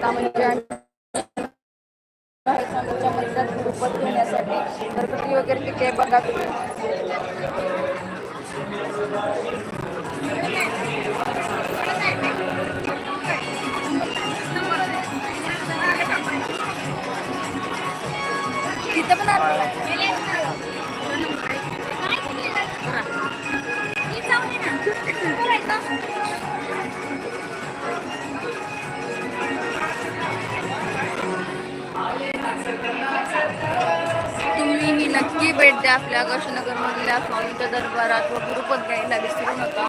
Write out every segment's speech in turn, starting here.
म्हणजे घेण्यासाठी घरगुती वगैरे तिथे बघा नक्की आपल्या आकाशनगरमधल्या स्वामीच्या दरबारात व गुरुपद घ्यायला विसरू नका.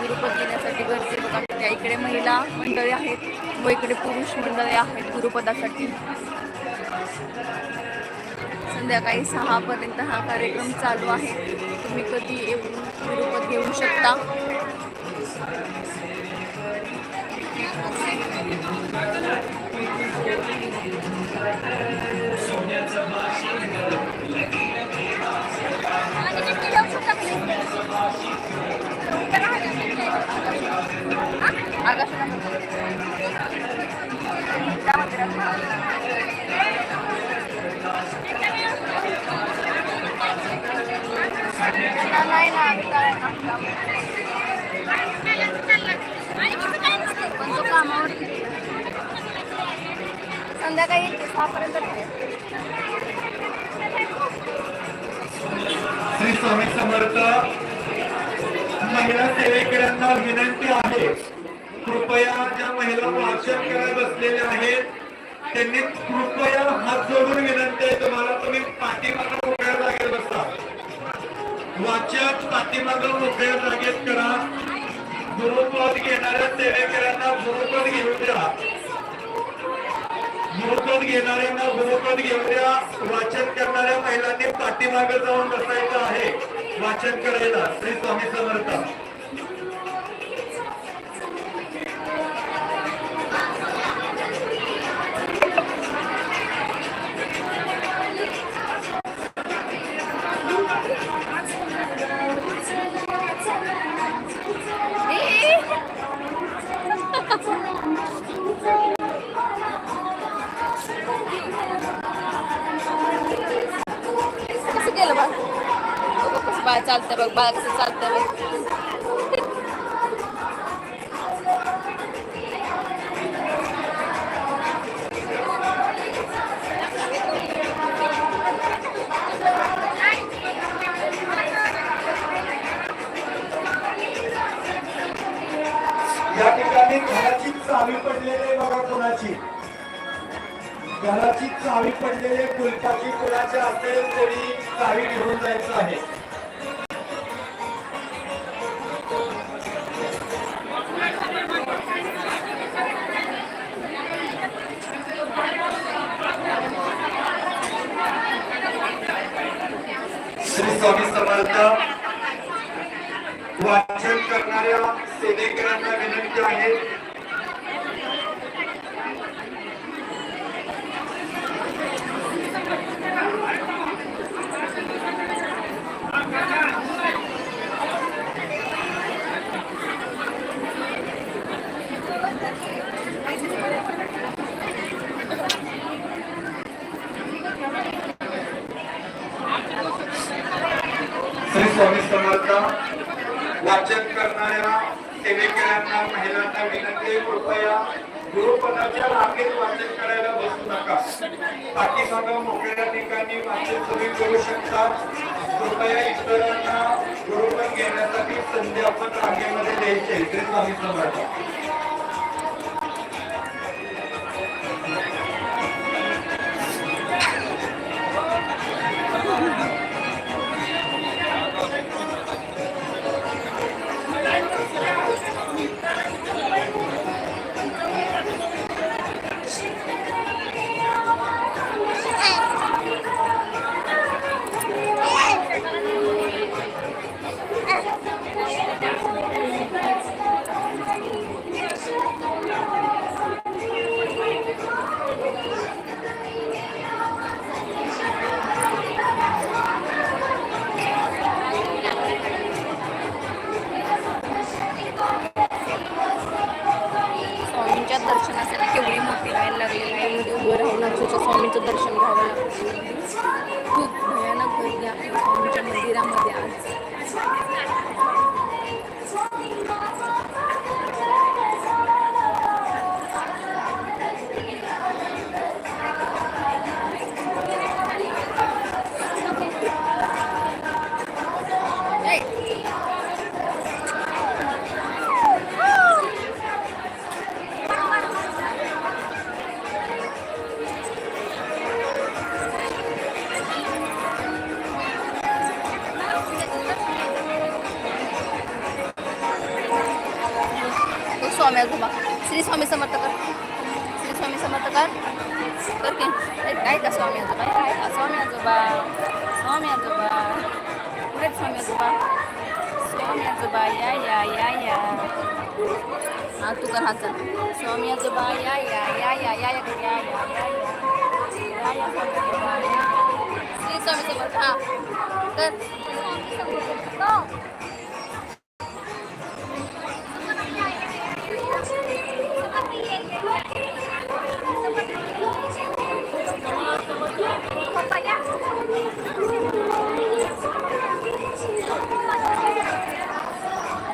गुरुपद घेण्यासाठी गर्दी होता त्या इकडे महिला मंडळी आहेत व इकडे पुरुष मंडळी आहेत गुरुपदासाठी. संध्याकाळी सहापर्यंत हा कार्यक्रम चालू आहे. तुम्ही कधी येऊन गुरुपद घेऊ शकता. संध्याकाळी सहापर्यंत श्री स्वामी समर्थ महिला सेवेकरांना विनंती आहे. कृपया ज्या महिला वाचन करायला बसलेल्या आहेत त्यांनी कृपया हात जोडून विनंती आहे तुम्हाला तुम्ही पाठीमागं मोकळ्या जागेत बसा. वाचक पाठीमागं मोकळ्या जागेत करा. गुरुपद घेणाऱ्या सेवेकऱ्यांना गुरुपद घेऊ द्या. गुरुपद घेणाऱ्यांना गुरुपद घेऊ द्या. वाचन करणाऱ्या महिलांनी पाठीमागं जाऊन बसायचं आहे. वाचन करायला श्री स्वामी समर्थ. कसं केलं बघ? कसं बाय चालतं बघ बाय कसं चालतं बघ. घराची चावी पडलेली कुलपाची कुणाचे असेल तरी चावी घेऊन जायचं आहे. श्री स्वामी समर्थ वाचन करणाऱ्या सेनेकरांना विनंती आहे स्वामी समर्थ वाचन करणाऱ्या सेवेकऱ्यांना महिलांना विनंती कृपया गुरुपदाच्या राखेत वाचन करायला बसू नका. पाठीमागं मोकळ्या ठिकाणी वाचन तुम्ही करू शकता. कृपया इतरांना गुरुपद घेण्यासाठी संधी आपण राखेमध्ये द्यायची आहे. श्री स्वामी समर्थ. स्वामीचं दर्शन घ्यावं लागतं. खूप भयानक गर्दी आपल्या मंदिरामध्ये आज. स्वामी आजोबा श्री स्वामी समर्थ कर श्री स्वामी समर्थ कर कर की ए, काय का स्वामी आजोबा काय का स्वामी आजोबा स्वामी आजोबा कुठे आहेत स्वामी आजोबा स्वामी आजोबा या या या या हा तू कर हात स्वामी आजोबा या या या या या या कर, या या या या या या स्वामी आजोबा, या. श्री स्वामी समर्थ हा कर